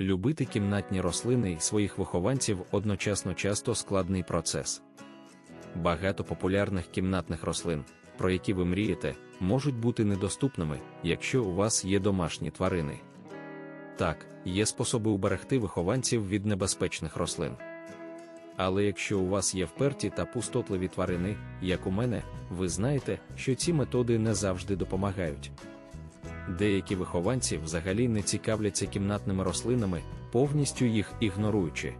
Любити кімнатні рослини і своїх вихованців одночасно часто складний процес. Багато популярних кімнатних рослин, про які ви мрієте, можуть бути недоступними, якщо у вас є домашні тварини. Так, є способи уберегти вихованців від небезпечних рослин. Але якщо у вас є вперті та пустотливі тварини, як у мене, ви знаєте, що ці методи не завжди допомагають. Деякі вихованці взагалі не цікавляться кімнатними рослинами, повністю їх ігноруючи.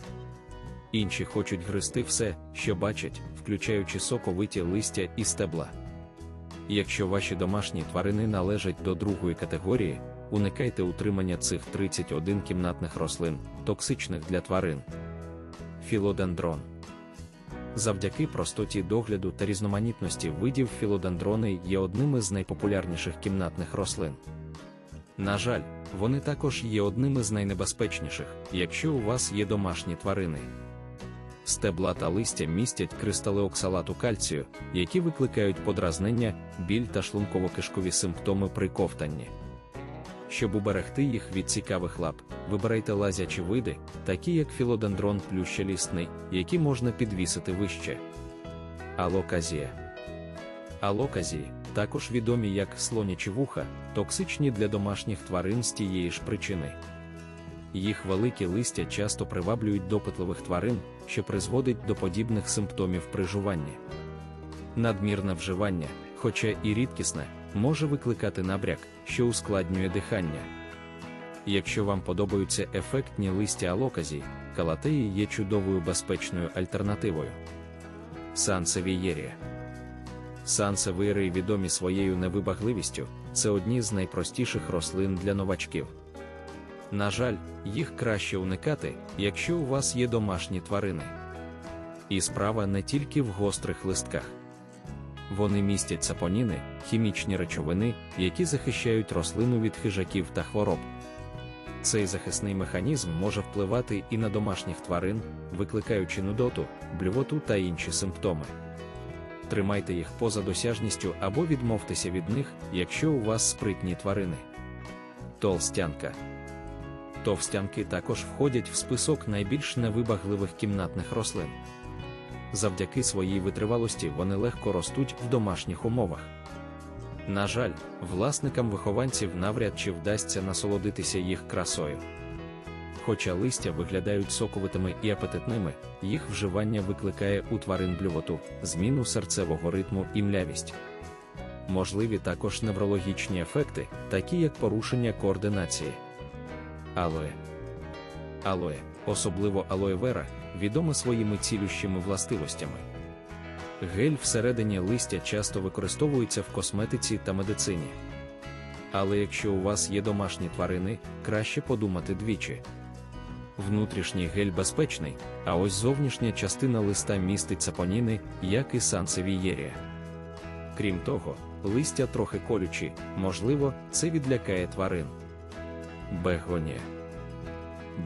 Інші хочуть гристи все, що бачать, включаючи соковиті листя і стебла. Якщо ваші домашні тварини належать до другої категорії, уникайте утримання цих 31 кімнатних рослин, токсичних для тварин. Філодендрон Завдяки простоті догляду та різноманітності видів філодендрони є одним із найпопулярніших кімнатних рослин. На жаль, вони також є одним із найнебезпечніших, якщо у вас є домашні тварини. Стебла та листя містять кристали оксалату кальцію, які викликають подразнення, біль та шлунково-кишкові симптоми при ковтанні. Щоб уберегти їх від цікавих лап, вибирайте лазячі види, такі як філодендрон плющелісний, які можна підвісити вище. Алоказія. Алоказії, також відомі як слонячі вуха, токсичні для домашніх тварин з тієї ж причини. Їх великі листя часто приваблюють допитливих тварин, що призводить до подібних симптомів при жуванні. Надмірне вживання, хоча і рідкісне, може викликати набряк, що ускладнює дихання. Якщо вам подобаються ефектні листя алоказій, калатеї є чудовою безпечною альтернативою. Сансевієрія Сансевієрії відомі своєю невибагливістю, це одні з найпростіших рослин для новачків. На жаль, їх краще уникати, якщо у вас є домашні тварини. І справа не тільки в гострих листках. Вони містять сапоніни, хімічні речовини, які захищають рослину від хижаків та хвороб. Цей захисний механізм може впливати і на домашніх тварин, викликаючи нудоту, блювоту та інші симптоми. Тримайте їх поза досяжністю або відмовтеся від них, якщо у вас спритні тварини. Толстянка. Товстянки також входять в список найбільш невибагливих кімнатних рослин. Завдяки своїй витривалості вони легко ростуть в домашніх умовах. На жаль, власникам вихованців навряд чи вдасться насолодитися їх красою. Хоча листя виглядають соковитими і апетитними, їх вживання викликає у тварин блювоту, зміну серцевого ритму і млявість. Можливі також неврологічні ефекти, такі як порушення координації. Алоє. Алоє, особливо алоє-вера, відома своїми цілющими властивостями. Гель всередині листя часто використовується в косметиці та медицині. Але якщо у вас є домашні тварини, краще подумати двічі. Внутрішній гель безпечний, а ось зовнішня частина листа містить сапоніни, як і сансевієрія. Крім того, листя трохи колючі, можливо, це відлякає тварин. Бегонія.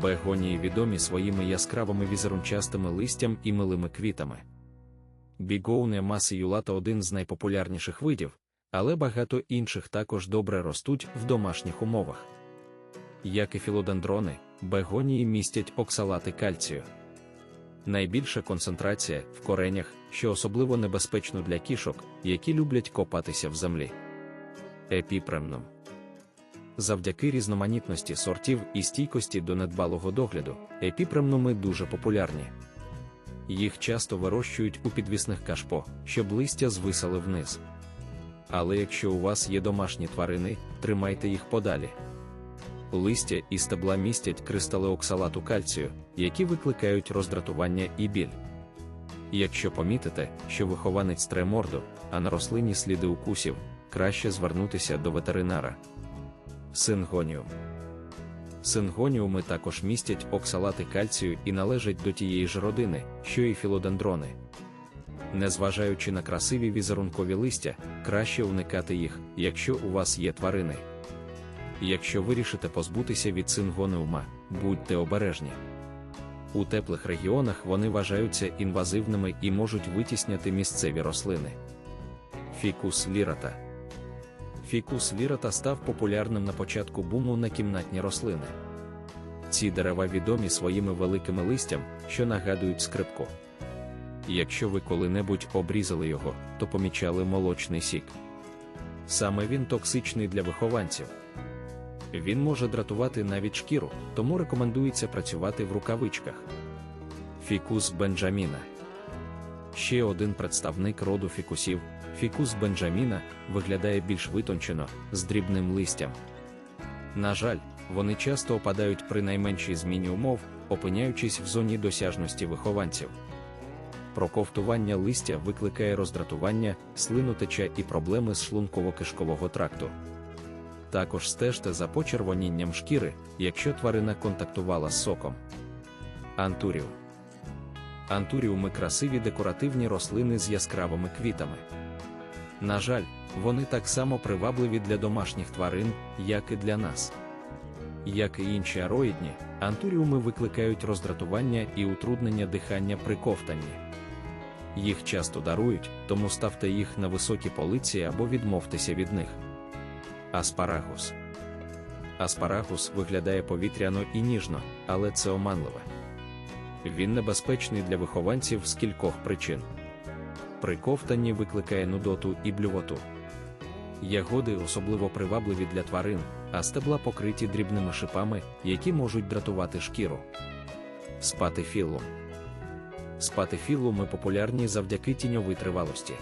Бегонії відомі своїми яскравими візерунчастими листям і милими квітами. Бігоуне масиюлата один з найпопулярніших видів, але багато інших також добре ростуть в домашніх умовах. Як і філодендрони, бегонії містять оксалати кальцію. Найбільша концентрація в коренях, що особливо небезпечно для кішок, які люблять копатися в землі. Епіпремном. Завдяки різноманітності сортів і стійкості до недбалого догляду, епіпремнуми дуже популярні. Їх часто вирощують у підвісних кашпо, щоб листя звисали вниз. Але якщо у вас є домашні тварини, тримайте їх подалі. Листя і стебла містять кристали оксалату кальцію, які викликають роздратування і біль. Якщо помітите, що вихованець тре морду, а на рослині сліди укусів, краще звернутися до ветеринара. Сингоніум. Сингоніуми також містять оксалати кальцію і належать до тієї ж родини, що і філодендрони. Незважаючи на красиві візерункові листя, краще уникати їх, якщо у вас є тварини. Якщо вирішите позбутися від сингоніума, будьте обережні. У теплих регіонах вони вважаються інвазивними і можуть витісняти місцеві рослини. Фікус лірата Фікус лірата став популярним на початку буму на кімнатні рослини. Ці дерева відомі своїми великими листям, що нагадують скрипку. Якщо ви коли-небудь обрізали його, то помічали молочний сік. Саме він токсичний для вихованців. Він може дратувати навіть шкіру, тому рекомендується працювати в рукавичках. Фікус Бенджаміна. Ще один представник роду фікусів, фікус Бенджаміна, виглядає більш витончено, з дрібним листям. На жаль, вони часто опадають при найменшій зміні умов, опиняючись в зоні досяжності вихованців. Проковтування листя викликає роздратування, слинотеча і проблеми з шлунково-кишкового тракту. Також стежте за почервонінням шкіри, якщо тварина контактувала з соком. Антуріум. Антуріуми красиві декоративні рослини з яскравими квітами. На жаль, вони так само привабливі для домашніх тварин, як і для нас. Як і інші ароїдні, антуріуми викликають роздратування і утруднення дихання при ковтанні. Їх часто дарують, тому ставте їх на високі полиці або відмовтеся від них. Аспарагус. Аспарагус виглядає повітряно і ніжно, але це оманливе. Він небезпечний для вихованців з кількох причин. При ковтанні викликає нудоту і блювоту. Ягоди особливо привабливі для тварин, а стебла покриті дрібними шипами, які можуть дратувати шкіру. Спатифілум. Спатифілуми популярні завдяки тіньовій тривалості.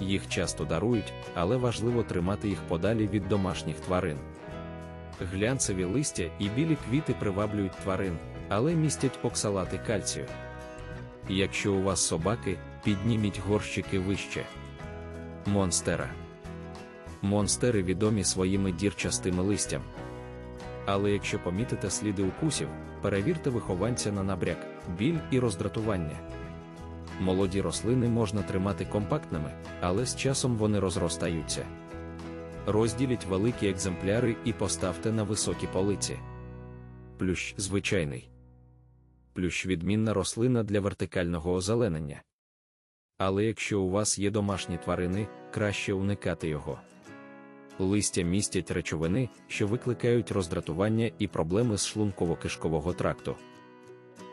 Їх часто дарують, але важливо тримати їх подалі від домашніх тварин. Глянцеві листя і білі квіти приваблюють тварин, але містять оксалати кальцію. Якщо у вас собаки, підніміть горщики вище. Монстера. Монстери відомі своїми дірчастими листям. Але якщо помітите сліди укусів, перевірте вихованця на набряк, біль і роздратування. Молоді рослини можна тримати компактними, але з часом вони розростаються. Розділіть великі екземпляри і поставте на високі полиці. Плющ звичайний. Плющ відмінна рослина для вертикального озеленення. Але якщо у вас є домашні тварини, краще уникати його. Листя містять речовини, що викликають роздратування і проблеми з шлунково-кишкового тракту.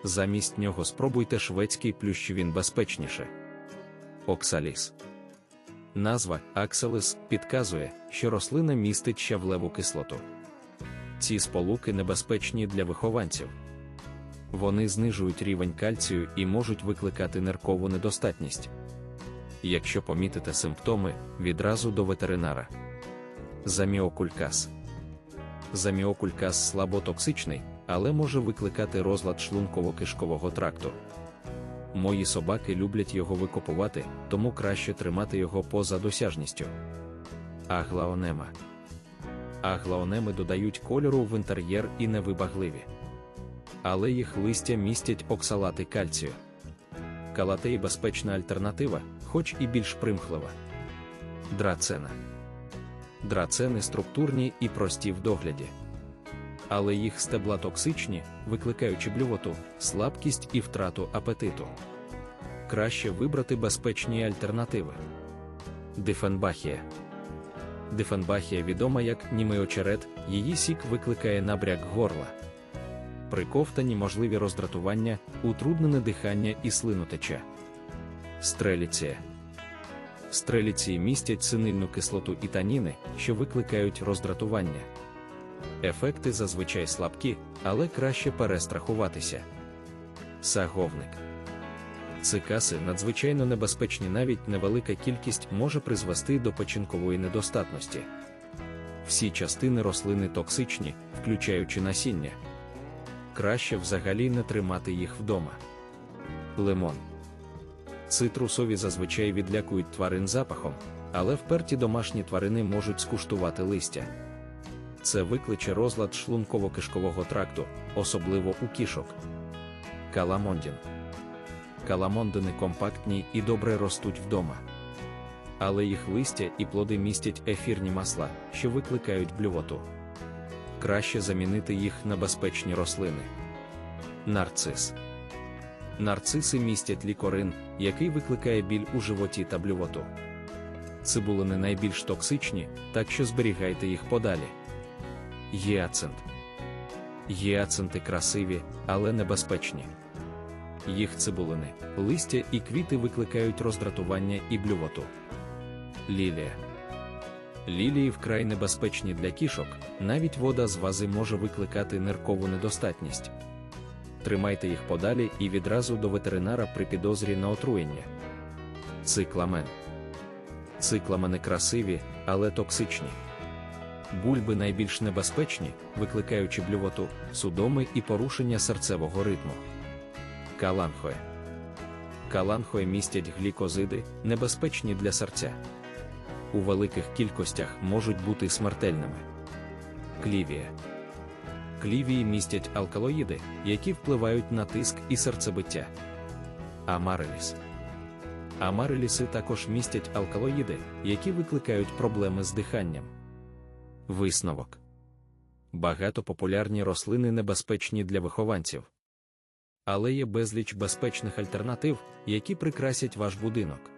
Замість нього спробуйте шведський плющ він безпечніше. Оксаліс. Назва Акселис підказує, що рослина містить щавлеву кислоту. Ці сполуки небезпечні для вихованців. Вони знижують рівень кальцію і можуть викликати ниркову недостатність. Якщо помітите симптоми, відразу до ветеринара. Заміокулькас. Заміокулькас слаботоксичний, але може викликати розлад шлунково-кишкового тракту. Мої собаки люблять його викопувати, тому краще тримати його поза досяжністю. Аглаонема. Аглаонеми додають кольору в інтер'єр і невибагливі. Але їх листя містять оксалати кальцію. Калатей безпечна альтернатива, хоч і більш примхлива. Драцена. Драцени структурні і прості в догляді. Але їх стебла токсичні, викликаючи блювоту, слабкість і втрату апетиту. Краще вибрати безпечні альтернативи. Дифенбахія. Дифенбахія відома як німий очерет, її сік викликає набряк горла. При ковтанні можливі роздратування, утруднене дихання і слинотеча. Стреліція. Стреліції містять синильну кислоту і таніни, що викликають роздратування. Ефекти зазвичай слабкі, але краще перестрахуватися. Саговник. Цикаси надзвичайно небезпечні, навіть невелика кількість може призвести до печінкової недостатності. Всі частини рослини токсичні, включаючи насіння. Краще взагалі не тримати їх вдома. Лимон. Цитрусові зазвичай відлякують тварин запахом, але вперті домашні тварини можуть скуштувати листя. Це викличе розлад шлунково-кишкового тракту, особливо у кішок. Каламондін. Каламондини компактні і добре ростуть вдома. Але їх листя і плоди містять ефірні масла, що викликають блювоту. Краще замінити їх на безпечні рослини. Нарцис. Нарциси містять лікорин, який викликає біль у животі та блювоту. Цибулини найбільш токсичні, так що зберігайте їх подалі. Гіацинт. Гіацинти красиві, але небезпечні. Їх цибулини, листя і квіти викликають роздратування і блювоту. Лілія. Лілії вкрай небезпечні для кішок, навіть вода з вази може викликати ниркову недостатність. Тримайте їх подалі і відразу до ветеринара при підозрі на отруєння. Цикламен. Цикламени красиві, але токсичні. Бульби найбільш небезпечні, викликаючи блювоту, судоми і порушення серцевого ритму. Каланхоє. Каланхоє містять глікозиди, небезпечні для серця. У великих кількостях можуть бути смертельними. Клівія. Клівії містять алкалоїди, які впливають на тиск і серцебиття. Амареліс. Амареліси також містять алкалоїди, які викликають проблеми з диханням. Висновок. Багато популярні рослини небезпечні для вихованців. Але є безліч безпечних альтернатив, які прикрасять ваш будинок.